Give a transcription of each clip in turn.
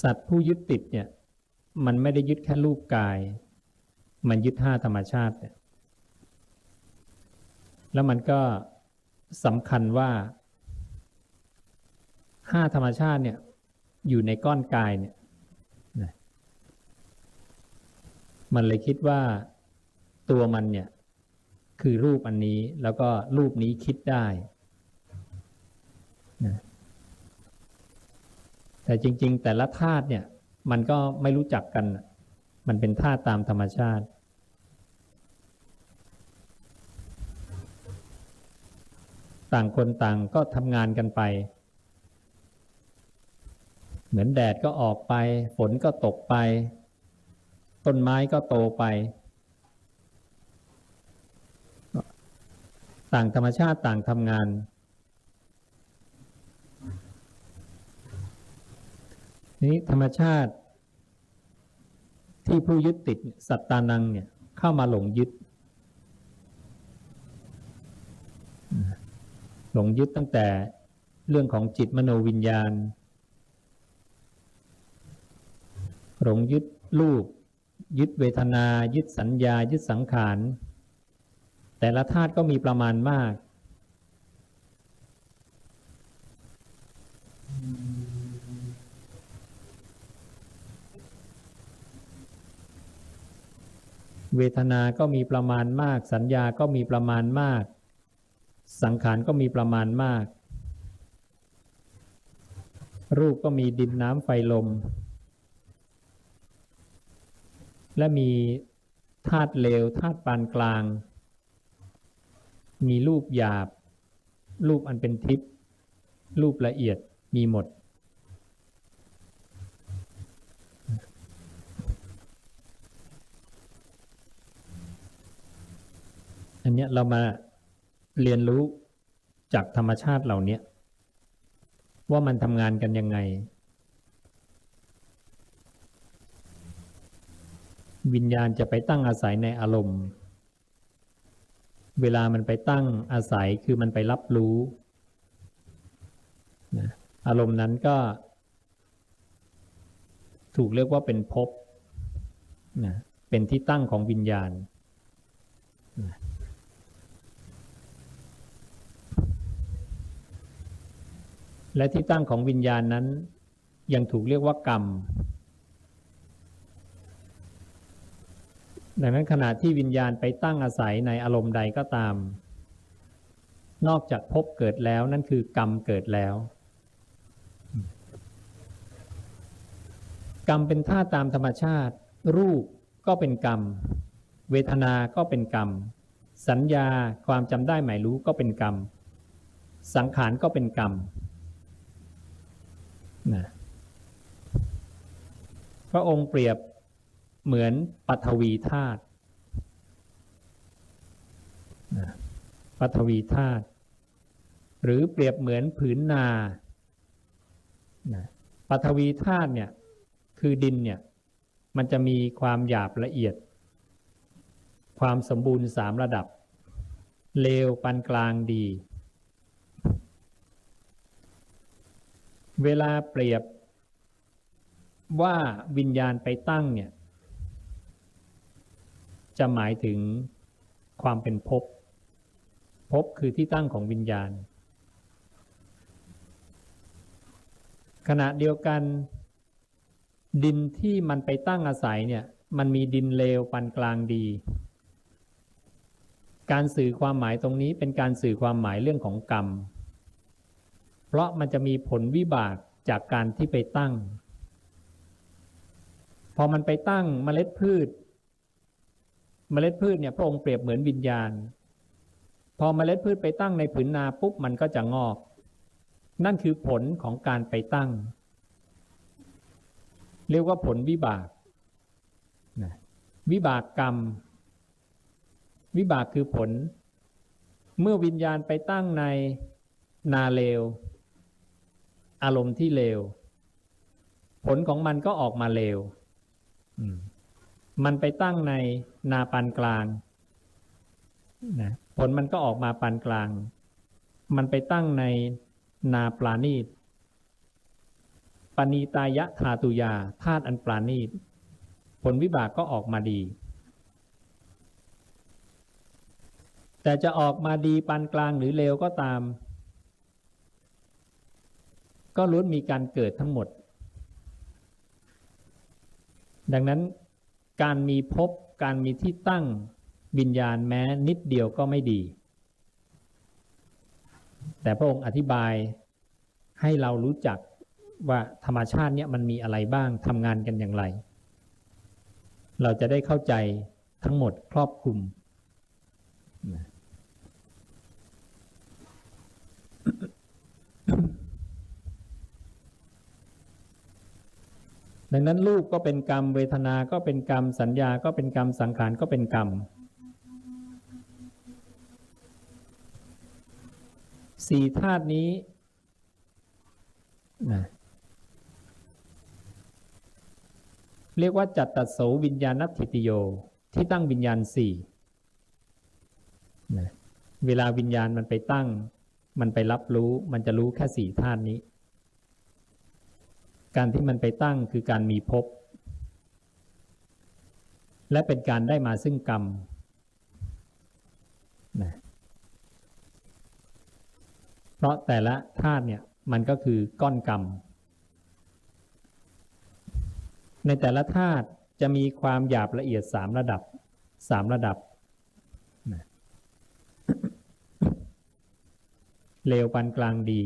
สัตว์ผู้ยึดติดเนี่ย มันไม่ได้ยึดแค่รูปกาย มันยึดห้าธรรมชาติเนี่ย แล้วมันก็สำคัญว่าห้าธรรมชาติเนี่ย อยู่ในก้อนกายเนี่ยมันเลยคิดว่าตัวมันเนี่ย คือรูปอันนี้แล้วก็รูปนี้คิดได้นะ แต่จริง ๆ แต่ละธาตุเนี่ยมันก็ไม่รู้จักกัน มันเป็นธาตุตามธรรมชาติ ต่างคนต่างก็ทำงานกันไป เหมือนแดดก็ออกไป ฝนก็ตกไป ต้นไม้ก็โตไป ต่างธรรมชาติต่างทำงาน นี้ธรรมชาติ ที่ผู้ยึดติดสัตตานังเนี่ยเข้ามาหลงยึด หลงยึดตั้งแต่เรื่องของจิตมโนวิญญาณ หลงยึดรูป ยึดเวทนา ยึดสัญญา ยึดสังขาร แต่ละธาตุก็มีประมาณมาก เวทนาก็มีประมาณมาก สัญญาก็มีประมาณมาก สังขารก็มีประมาณมาก รูปก็มีดินน้ำไฟลม และมีธาตุเลวธาตุปานกลาง มีรูปหยาบ รูปอันเป็นทิพย์รูปละเอียดมีหมด นเนี้ยเรามาเรียนรู้จากธรรมชาติเหล่านี้ว่ามันทำงานกันยังไง วิญญาณจะไปตั้งอาศัยในอารมณ์ เวลามันไปตั้งอาศัยคือมันไปรับรู้นะอารมณ์นั้นก็ ถูกเรียกว่าเป็นภพนะเป็นที่ตั้งของวิญญาณนะ และที่ตั้งของวิญญาณนั้น ยังถูกเรียกว่ากรรม ดังนั้นขณะที่วิญญาณไปตั้งอาศัยในอารมณ์ใดก็ตาม นอกจากพบเกิดแล้วนั่นคือกรรมเกิดแล้ว กรรมเป็นท่าตามธรรมชาติ รูปก็เป็นกรรม เวทนา ก็เป็นกรรม สัญญาความจำได้หมายรู้ก็เป็นกรรม สังขารก็เป็นกรรม นะพระองค์เปรียบเหมือนปัทวีธาตุนะปัทวีธาตุหรือเปรียบเหมือนผืนนานะปัทวีธาตุเนี่ยคือดินเนี่ยมันจะมีความหยาบละเอียด ความสมบูรณ์สามระดับ เลวปานกลางดี เวลาเปรียบว่าวิญญาณไปตั้งเนี่ย จะหมายถึงความเป็นภพภพคือที่ตั้งของวิญญาณ ขณะเดียวกัน ดินที่มันไปตั้งอาศัยเนี่ย มันมีดินเลวปานกลางดี การสื่อความหมายตรงนี้เป็นการสื่อความหมายเรื่องของกรรม เพราะมันจะมีผลวิบากจากการที่ไปตั้ง พอมันไปตั้งเมล็ดพืช เมล็ดพืชเนี่ยพระองค์เปรียบเหมือนวิญญาณ พอเมล็ดพืชไปตั้งในผืนนาปุ๊บมันก็จะงอก นั่นคือผลของการไปตั้ง เรียกว่าผลวิบากนะวิบากกรรม วิบากคือผล เมื่อวิญญาณไปตั้งในนาเลว อารมณ์ที่เลว ผลของมันก็ออกมาเลวมันไปตั้งในนาปานกลางนะผลมันก็ออกมาปานกลาง มันไปตั้งในนาปลาณีตปณีตายะธาตุยาธาตุอันปราณีตผลวิบากก็ออกมาดี แต่จะออกมาดีปานกลางหรือเลวก็ตาม ก็ล้วนมีการเกิดทั้งหมด ดังนั้นการมีภพการมีที่ตั้งวิญญาณแม้นิดเดียวก็ไม่ดี แต่พระองค์อธิบายให้เรารู้จักว่าธรรมชาติเนี่ยมันมีอะไรบ้างทำงานกันอย่างไร เราจะได้เข้าใจทั้งหมดครอบคลุม ดังนั้นรูปก็เป็นกรรม เวทนา ก็เป็นกรรม สัญญา ก็เป็นกรรม สังขาร ก็เป็นกรรม สี่ธาตุนี้นะเรียกว่าจัตตโสวิญญาณทิติโย ที่ตั้งวิญญาณสี่นะเวลาวิญญาณมันไปตั้ง มันไปรับรู้ มันจะรู้แค่สี่ธาตุนี้ การที่มันไปตั้งคือการมีภพและเป็นการได้มาซึ่งกรรมนะเพราะแต่ละธาตุเนี่ยมันก็คือก้อนกรรม ในแต่ละธาตุจะมีความหยาบละเอียดสามระดับสามระดับนะเลวปานกลางดี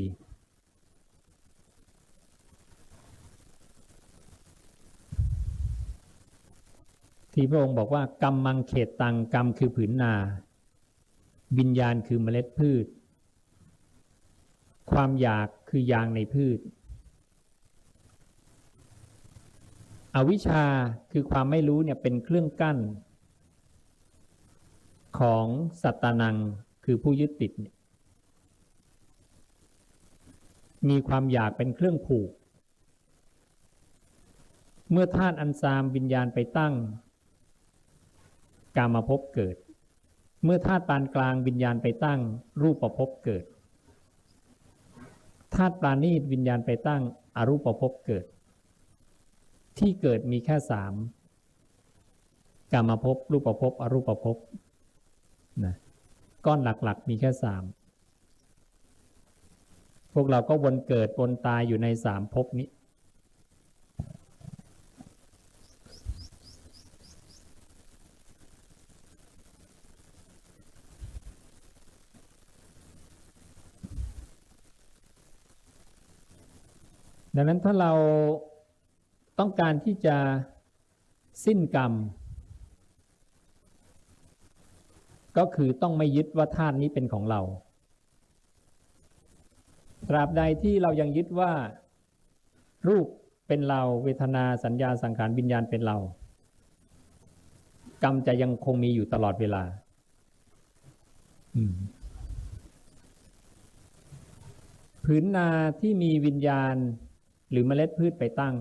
ที่พระองค์บอกว่ากรรมมังเขตตังกรรมคือผืนนาวิญญาณคือเมล็ดพืช ความอยากคือยางในพืช อวิชชาคือความไม่รู้เนี่ยเป็นเครื่องกั้น ของสัตตานังคือผู้ยึดติด มีความอยากเป็นเครื่องผูก เมื่อธาตุอันซามวิญญาณไปตั้ง กามาพบเกิด เมื่อธาตุปานกลางวิญญาณไปตั้ง รูปประพบเกิดธาตุปราณีตวิญญาณไปตั้งอรูปประพบเกิด ที่เกิดมีแค่สามกามาพบรูปประพบอรูปประพบนะก้อนหลักๆ มีแค่สามพวกเราก็วนเกิดวนตายอยู่ในสามภพนี้ ดังนั้นถ้าเราต้องการที่จะสิ้นกรรม ก็คือต้องไม่ยึดว่าธาตุนี้เป็นของเรา ตราบใดที่เรายังยึดว่า รูปเป็นเราเวทนาสัญญาสังขารวิญญาณเป็นเรา กรรมจะยังคงมีอยู่ตลอดเวลาผืนนาที่มีวิญญาณ หรือเมล็ดพืชไปตั้ง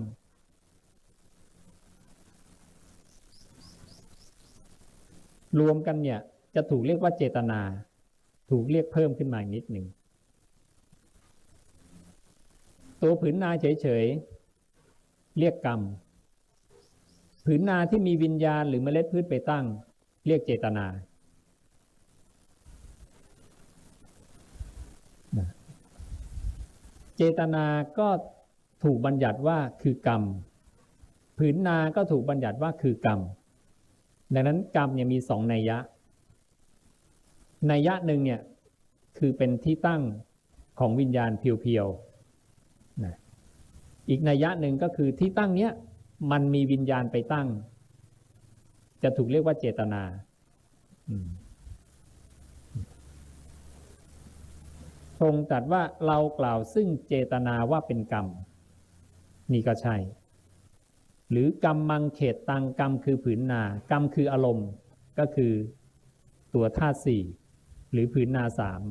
รวมกันเนี่ยจะถูกเรียกว่าเจตนา ถูกเรียกเพิ่มขึ้นมาอีกนิดหนึ่ง ตัวผืนนาเฉยๆ เรียกกรรม ผืนนาที่มีวิญญาณหรือเมล็ดพืชไปตั้ง เรียกเจตนาเจตนาก็ ถูกบัญญัติว่าคือกรรม ผืนนาก็ถูกบัญญัติว่าคือกรรม ดังนั้นกรรมเนี่ยมีสองนัยยะ นัยยะหนึ่งเนี่ยคือเป็นที่ตั้งของวิญญาณเพียวๆนะอีกนัยยะหนึ่งก็คือที่ตั้งเนี้ยมันมีวิญญาณไปตั้ง จะถูกเรียกว่าเจตนาทรงตรัสว่าเรากล่าวซึ่งเจตนาว่าเป็นกรรม นี่ก็ใช่ หรือกรรมมังเขตตังกรรมคือผืนนา กรรมคืออารมณ์ก็คือตัวธาตุสี่หรือผืนนาสาม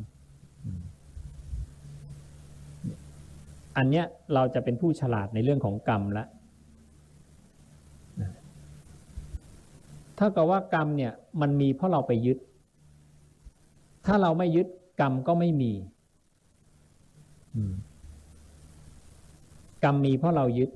อันเนี้ยเราจะเป็นผู้ฉลาดในเรื่องของกรรมละถ้ากับว่ากรรมเนี่ยมันมีเพราะเราไปยึด ถ้าเราไม่ยึดกรรมก็ไม่มี กรรมมีเพราะเรายึด